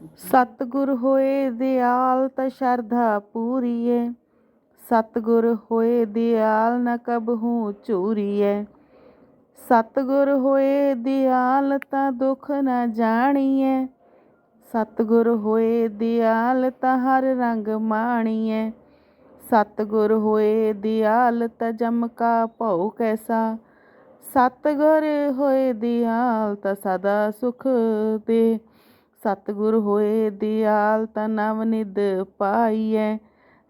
ਸਤਿਗੁਰ ਹੋਏ ਦਿਆਲ ਤਾ ਸ਼ਰਧਾ ਪੂਰੀਏ। ਸਤਿਗੁਰ ਹੋਏ ਦਿਆਲ ਨ ਕਬਹੂ ਝੂਰੀਏ। ਸਤਿਗੁਰ ਹੋਏ ਦਿਆਲ ਤਾ ਦੁਖ ਨ ਜਾਣੀਏ। ਸਤਿਗੁਰ ਹੋਏ ਦਿਆਲ ਤਾ ਹਰ ਰੰਗ ਮਾਣੀਏ। ਸਤਿਗੁਰ ਹੋਏ ਦਿਆਲ ਤਾ ਜਮ ਕਾ ਭਉ ਕੈਸਾ। ਸਤਿਗੁਰ ਹੋਏ ਦਿਆਲ ਤਾ ਸਦਾ ਸੁਖ ਦੇ। ਸਤਿਗੁਰ ਹੋਏ ਦਿਆਲ ਤਾ ਨਵਨਿਧ ਪਾਈਐ।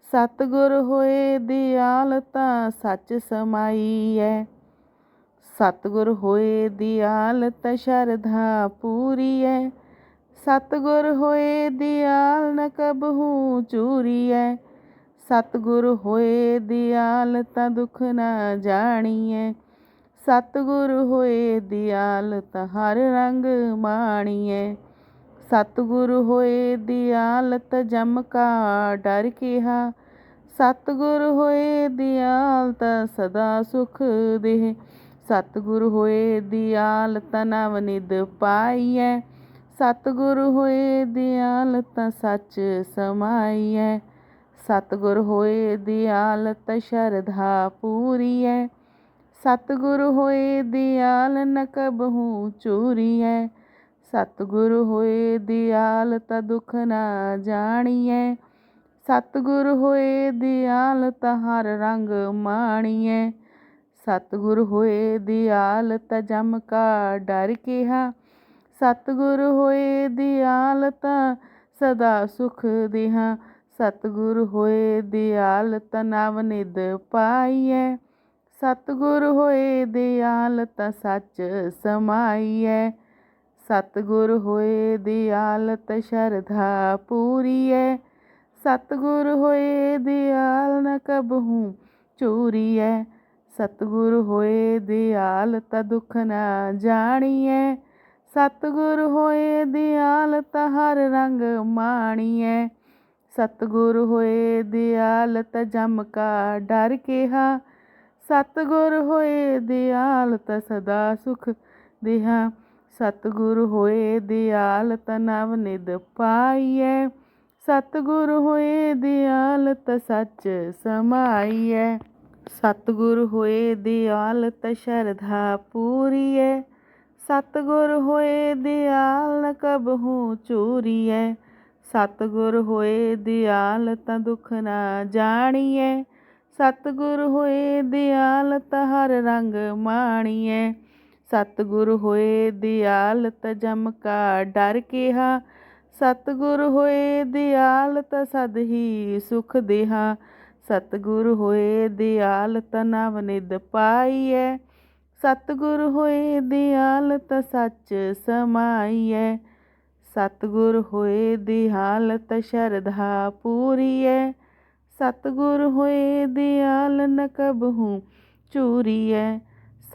ਸਤਿਗੁਰ ਹੋਏ ਦਿਆਲ ਤਾਂ ਸੱਚ ਸਮਾਈਐ। ਸਤਿਗੁਰ ਹੋਏ ਦਿਆਲ ਤਾ ਸ਼ਰਧਾ ਪੂਰੀਐ। ਸਤਿਗੁਰ ਹੋਏ ਦਿਆਲ ਨ ਕਬਹੂ ਚੂਰੀਐ। ਸਤਿਗੁਰ ਹੋਏ ਦਿਆਲ ਤਾ ਦੁਖ ਨ ਜਾਣੀਐ। ਸਤਿਗੁਰ ਹੋਏ ਦਿਆਲ ਤਾ ਹਰ ਰੰਗ ਮਾਣੀਐ। ਸਤਿਗੁਰ ਹੋਏ ਦਿਆਲ ਤਾ ਜਮ ਕਾ ਡਰ ਕਿਹਾ। ਸਤਿਗੁਰ ਹੋਏ ਦਿਆਲ ਤਾ ਸਦਾ ਸੁਖ ਦੇ ਸਤਿਗੁਰ ਹੋਏ ਦਿਆਲ ਤਾ ਨਵ ਨਿਦ ਪਾਈਐ। ਸਤਿਗੁਰ ਹੋਏ ਦਿਆਲ ਤਾ ਸੱਚ ਸਮਾਈਐ। ਸਤਿਗੁਰ ਹੋਏ ਦਿਆਲ ਤਾ ਸ਼ਰਧਾ ਪੂਰੀਐ। ਸਤਿਗੁਰ ਹੋਏ ਦਿਆਲ ਨ ਕਬਹੂ ਚੂਰੀਐ। ਸਤਿਗੁਰ ਹੋਏ ਦਿਆਲ ਤਾ ਦੁਖ ਨ ਜਾਣੀਐ। ਸਤਿਗੁਰ ਹੋਏ ਦਿਆਲ ਤਾ ਹਰ ਰੰਗ ਮਾਣੀਐ। ਸਤਿਗੁਰ ਹੋਏ ਦਿਆਲ ਤਾ ਜਮ ਕਾ ਡਰ ਕੀਹਾ। ਸਤਿਗੁਰ ਹੋਏ ਦਿਆਲ ਤਾ ਸਦਾ ਸੁਖ ਦੇਹਾ। ਸਤਿਗੁਰ ਹੋਏ ਦਿਆਲ ਤਾ ਨਵ ਨਿਦ ਪਾਈਐ। ਸਤਿਗੁਰ ਹੋਏ ਦਿਆਲ ਤਾ ਸੱਚ ਸਮਾਈਐ। ਸਤਿਗੁਰ ਹੋਏ ਦਿਆਲਤ ਤਾ ਸ਼ਰਧਾ ਪੂਰੀਐ। ਸਤਿਗੁਰ ਹੋਏ ਦਿਆਲ ਨ ਕਬਹੂ ਚੂਰੀਐ। ਸਤਿਗੁਰ ਹੋਏ ਦਿਆਲ ਤਾ ਦੁਖ ਨ ਜਾਣੀਐ। ਸਤਿਗੁਰ ਹੋਏ ਦਿਆਲ ਤਾ ਹਰ ਰੰਗ ਮਾਣੀਐ। ਸਤਿਗੁਰ ਹੋਏ ਦਿਆਲ ਤਾ ਜਮ ਕਾ ਡਰ ਕੀਹਾ। ਸਤਿਗੁਰ ਹੋਏ ਦਿਆਲ ਤਾ ਸਦਾ ਸੁਖ ਦੇਹਾ। ਸਤਿਗੁਰ ਹੋਏ ਦਿਆਲ ਤਾ ਨਵ ਨਿਦ ਪਾਈਐ। ਸਤਿਗੁਰ ਹੋਏ ਦਿਆਲ ਤਾ ਸੱਚ ਸਮਾਈਐ। ਸਤਿਗੁਰ ਹੋਏ ਦਿਆਲ ਤਾ ਸ਼ਰਧਾ ਪੂਰੀਐ। ਸਤਿਗੁਰ ਹੋਏ ਦਿਆਲ ਨ ਕਬਹੂ ਚੂਰੀਐ। ਸਤਿਗੁਰ ਹੋਏ ਦਿਆਲ ਤਾ ਦੁਖ ਨ ਜਾਣੀਐ। ਸਤਿਗੁਰ ਹੋਏ ਦਿਆਲ ਤਾ ਹਰ ਰੰਗ ਮਾਣੀਐ। ਸਤਿਗੁਰ ਹੋਏ ਦਿਆਲ ਤਾ ਜਮ ਕਾ ਡਰ ਕੀਹਾ, ਸਤਿਗੁਰ ਹੋਏ ਦਿਆਲ ਤਾ ਸਦ ਹੀ ਸੁਖ ਦੇਹਾ, ਸਤਿਗੁਰ ਹੋਏ ਦਿਆਲ ਤਾ ਨਵ ਨਿਦ ਪਾਈਐ, ਸਤਿਗੁਰ ਹੋਏ ਦਿਆਲ ਤਾ ਸੱਚ ਸਮਾਈਐ, ਸਤਿਗੁਰ ਹੋਏ ਦਿਆਲ ਤਾ ਸ਼ਰਧਾ ਪੂਰੀਐ, ਸਤਿਗੁਰ ਹੋਏ ਦਿਆਲ ਨ ਕਬਹੂ ਚੂਰੀਐ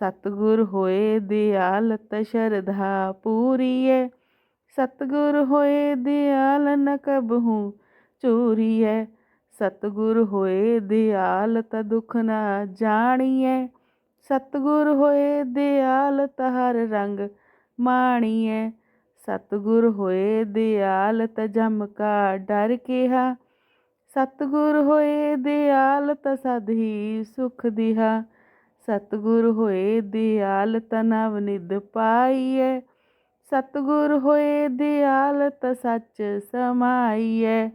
ਸਤਿਗੁਰ ਹੋਏ ਦਿਆਲ ਤਾ ਸ਼ਰਧਾ ਪੂਰੀਐ। ਸਤਿਗੁਰ ਹੋਏ ਦਿਆਲ ਨ ਕਬਹੂ ਚੂਰੀਐ ਸਤਿਗੁਰ ਹੋਏ ਦਿਆਲ ਤਾ ਦੁਖ ਨ ਜਾਣੀਐ। ਸਤਿਗੁਰ ਹੋਏ ਦਿਆਲ ਤਾ ਹਰ ਰੰਗ ਮਾਣੀਐ। ਸਤਿਗੁਰ ਹੋਏ ਦਿਆਲ ਤਾ ਜਮ ਕਾ ਡਰ ਕਿਹਾ। ਸਤਿਗੁਰ ਹੋਏ ਦਿਆਲ ਤਾ ਸਦ ਹੀ ਸੁਖ ਦਿਹਾ। ਸਤਿਗੁਰ ਹੋਏ ਦਿਆਲ ਤਾ ਨਵ ਨਿਦ ਪਾਈਐ। ਸਤਿਗੁਰ ਹੋਏ ਦਿਆਲ ਤਾ ਸੱਚ ਸਮਾਈਐ।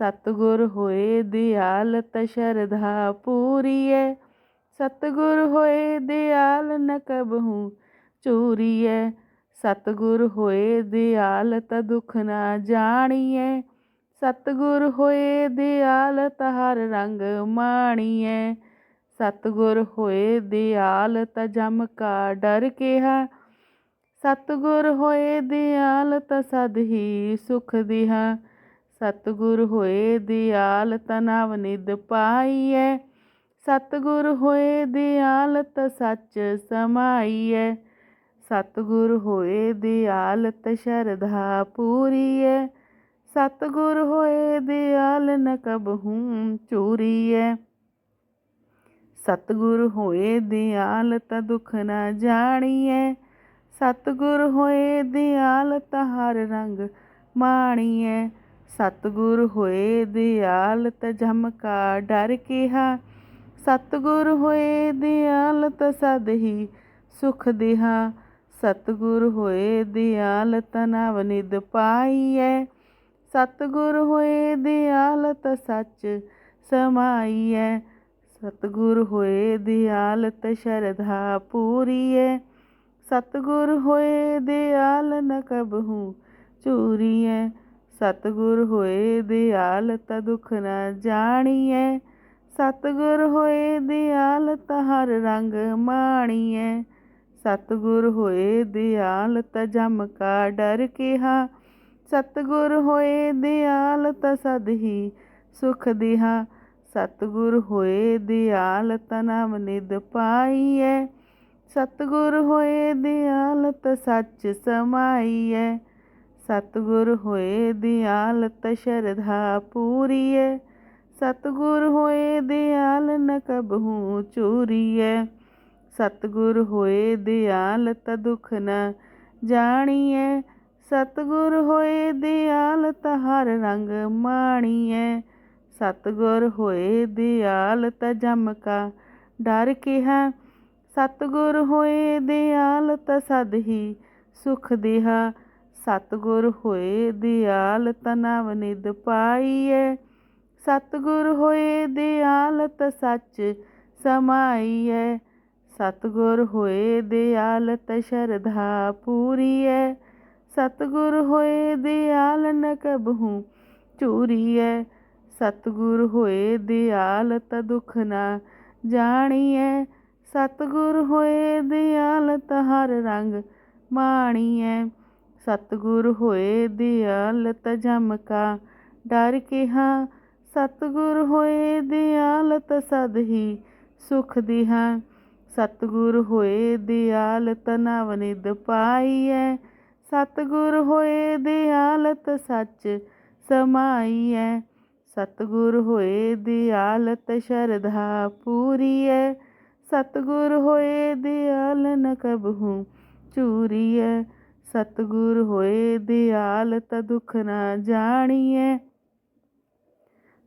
ਸਤਿਗੁਰ ਹੋਏ ਦਿਆਲ ਤਾ ਸ਼ਰਧਾ ਪੂਰੀਐ। ਸਤਿਗੁਰ ਹੋਏ ਦਿਆਲ ਨ ਕਬਹੂ ਚੂਰੀਐ। ਸਤਿਗੁਰ ਹੋਏ ਦਿਆਲ ਤਾ ਦੁਖ ਨ ਜਾਣੀਐ। ਸਤਿਗੁਰ ਹੋਏ ਦਿਆਲ ਤਾ ਹਰ ਰੰਗ ਮਾਣੀਐ। ਸਤਿਗੁਰ ਹੋਏ ਦਿਆਲ ਤਾ ਜਮ ਕਾ ਡਰ ਕੀਹਾ। ਸਤਿਗੁਰ ਹੋਏ ਦਿਆਲ ਤਾ ਸਦ ਹੀ ਸੁਖ ਦਿਹਾ। ਸਤਿਗੁਰ ਹੋਏ ਦਿਆਲ ਤਾ ਨਵ ਨਿਧ ਪਾਈਐ। ਸਤਿਗੁਰ ਹੋਏ ਦਿਆਲ ਤਾ ਸੱਚ ਸਮਾਈਐ। ਸਤਿਗੁਰ ਹੋਏ ਦਿਆਲ ਤਾ ਸ਼ਰਧਾ ਪੂਰੀਐ। ਸਤਿਗੁਰ ਹੋਏ ਦਿਆਲ ਨ ਕਬਹੂ ਚੂਰੀਐ। ਸਤਿਗੁਰ ਹੋਏ ਦਿਆਲ ਤਾਂ ਦੁਖ ਨਾ ਜਾਣੀਐ। ਸਤਿਗੁਰ ਹੋਏ ਦਿਆਲ ਤਾਂ ਹਰ ਰੰਗ ਮਾਣੀਐ। ਸਤਿਗੁਰ ਹੋਏ ਦਿਆਲ ਤਾ ਝਮਕਾ ਡਰ ਕਿਹਾ। ਸਤਿਗੁਰ ਹੋਏ ਦਿਆਲ ਤਾਂ ਸਦ ਹੀ ਸੁਖ ਦਿਹਾ। ਸਤਿਗੁਰ ਹੋਏ ਦਿਆਲ ਤਾ ਨਵ ਨਿਧ ਪਾਈਐ। ਸਤਿਗੁਰ ਹੋਏ ਦਿਆਲ ਤਾ ਸੱਚ ਸਮਾਈਐ। ਸਤਿਗੁਰ ਹੋਏ ਦਿਆਲ ਤਾ ਸ਼ਰਧਾ ਪੂਰੀਐ ਸਤਿਗੁਰ ਹੋਏ ਦਿਆਲ ਨ ਕਬਹੂ ਚੂਰੀਐ ਸਤਿਗੁਰ ਹੋਏ ਦਿਆਲ ਤਾ ਦੁਖ ਨਾ ਜਾਣੀਐ ਸਤਿਗੁਰ ਹੋਏ ਦਿਆਲ ਤਾ ਹਰ ਰੰਗ ਮਾਣੀਐ ਸਤਿਗੁਰ ਹੋਏ ਦਿਆਲ ਤਾ ਜਮਕਾ ਡਰ ਕਿਹਾ। ਸਤਿਗੁਰ ਹੋਏ ਦਿਆਲ ਤਾ ਸਦ ਹੀ ਸੁਖ ਦਿਹਾ। ਸਤਿਗੁਰ ਹੋਏ ਦਿਆਲ ਤਾ ਨਵ ਨਿਧ ਪਾਈਐ। ਸਤਿਗੁਰ ਹੋਏ ਦਿਆਲ ਤਾ ਸੱਚ ਸਮਾਈਐ। ਸਤਿਗੁਰ ਹੋਏ ਦਿਆਲ ਤਾ ਸ਼ਰਧਾ ਪੂਰੀਐ। ਸਤਿਗੁਰ ਹੋਏ ਦਿਆਲ ਨ ਕਬਹੂ ਚੂਰੀਐ। ਸਤਿਗੁਰ ਹੋਏ ਦਿਆਲ ਤਾ ਦੁਖ ਨ ਜਾਣੀਐ। ਸਤਿਗੁਰ ਹੋਏ ਦਿਆਲ ਤਾ ਹਰ ਰੰਗ ਮਾਣੀਐ। ਸਤਿਗੁਰ ਹੋਏ ਦਿਆਲ ਤਾ ਜਮਕਾ ਡਰ ਕਿਹਾ, ਸਤਿਗੁਰ ਹੋਏ ਦਿਆਲ ਤਾ ਸਦ ਹੀ ਸੁਖ ਦੇਹਾ। ਸਤਿਗੁਰ ਹੋਏ ਦਿਆਲ ਤਾ ਨਵ ਨਿਧ ਪਾਈਐ। ਸਤਿਗੁਰ ਹੋਏ ਦਿਆਲ ਤਾ ਸੱਚ ਸਮਾਈਐ। ਸਤਿਗੁਰ ਹੋਏ ਦਿਆਲ ਤਾ ਸ਼ਰਧਾ ਪੂਰੀਐ। ਸਤਿਗੁਰ ਹੋਏ ਦਿਆਲ ਨ ਕਬਹੂ ਚੂਰੀਐ। ਸਤਿਗੁਰ ਹੋਏ ਦਿਆਲ ਤਾ ਦੁਖ ਨਾ ਜਾਣੀਐ। ਸਤਿਗੁਰ ਹੋਏ ਦਿਆਲ ਤਾ ਹਰ ਰੰਗ ਮਾਣੀਐ। ਸਤਿਗੁਰ ਹੋਏ ਦਿਆਲ ਤਾ ਜਮਕਾ ਡਰ ਕਿਹਾ। ਸਤਿਗੁਰ ਹੋਏ ਦਿਆਲ ਤਾ ਸਦ ਹੀ ਸੁਖ ਦਿਹਾ। ਸਤਿਗੁਰ ਹੋਏ ਦਿਆਲ ਤਾ ਨਵ ਨਿਧ ਪਾਈਐ। ਸਤਿਗੁਰ ਹੋਏ ਦਿਆਲ ਤਾ ਸੱਚ ਸਮਾਈਐ। ਸਤਿਗੁਰ ਹੋਏ ਦਿਆਲ ਤਾ ਸ਼ਰਧਾ ਪੂਰੀਐ। ਸਤਿਗੁਰ ਹੋਏ ਦਿਆਲ ਨ ਕਬਹੂ ਚੂਰੀਐ। ਸਤਿਗੁਰ ਹੋਏ ਦਿਆਲ ਤਾ ਦੁਖ ਨਾ ਜਾਣੀਐ।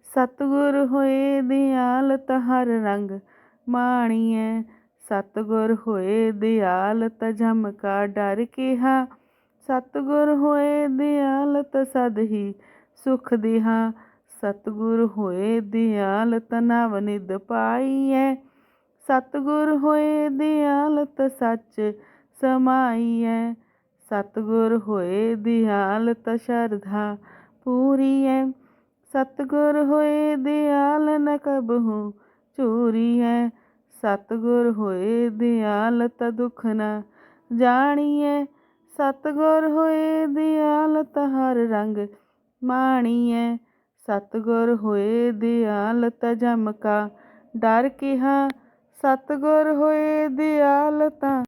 ਸਤਿਗੁਰ ਹੋਏ ਦਿਆਲ ਤਾ ਹਰ ਰੰਗ ਮਾਣੀਐ। ਸਤਿਗੁਰ ਹੋਏ ਦਿਆਲ ਤਾ ਝਮਕਾ ਡਰ ਕਿਹਾ। ਸਤਿਗੁਰ ਹੋਏ ਦਿਆਲ ਤਾ ਸਦ ਹੀ ਸੁਖ ਦਿਹਾ। ਸਤਿਗੁਰ ਹੋਏ ਦਿਆਲ ਤਾ ਨਵ ਨਿਧ ਪਾਈਐ। ਸਤਿਗੁਰ ਹੋਏ ਦਿਆਲ ਤ ਸੱਚ ਸਮਾਈਐ। ਸਤਿਗੁਰ ਹੋਏ ਦਿਆਲ ਤਾ ਸ਼ਰਧਾ ਪੂਰੀਐ। ਸਤਿਗੁਰ ਹੋਏ ਦਿਆਲ ਨ ਕਬਹੂ ਚੂਰੀਐ ਸਤਿਗੁਰ ਹੋਏ ਦਿਆਲ ਤਾ ਦੁਖ ਨਾ ਜਾਣੀਐ। ਸਤਿਗੁਰ ਹੋਏ ਦਿਆਲ ਤਾ ਹਰ ਰੰਗ ਮਾਣੀਐ। ਸਤਿਗੁਰ ਹੋਏ ਦਿਆਲ ਤਾ ਝਮਕਾ ਡਰ ਕਿਹਾ ਸਤਿਗੁਰ ਹੋਏ ਦਿਆਲ ਤਾ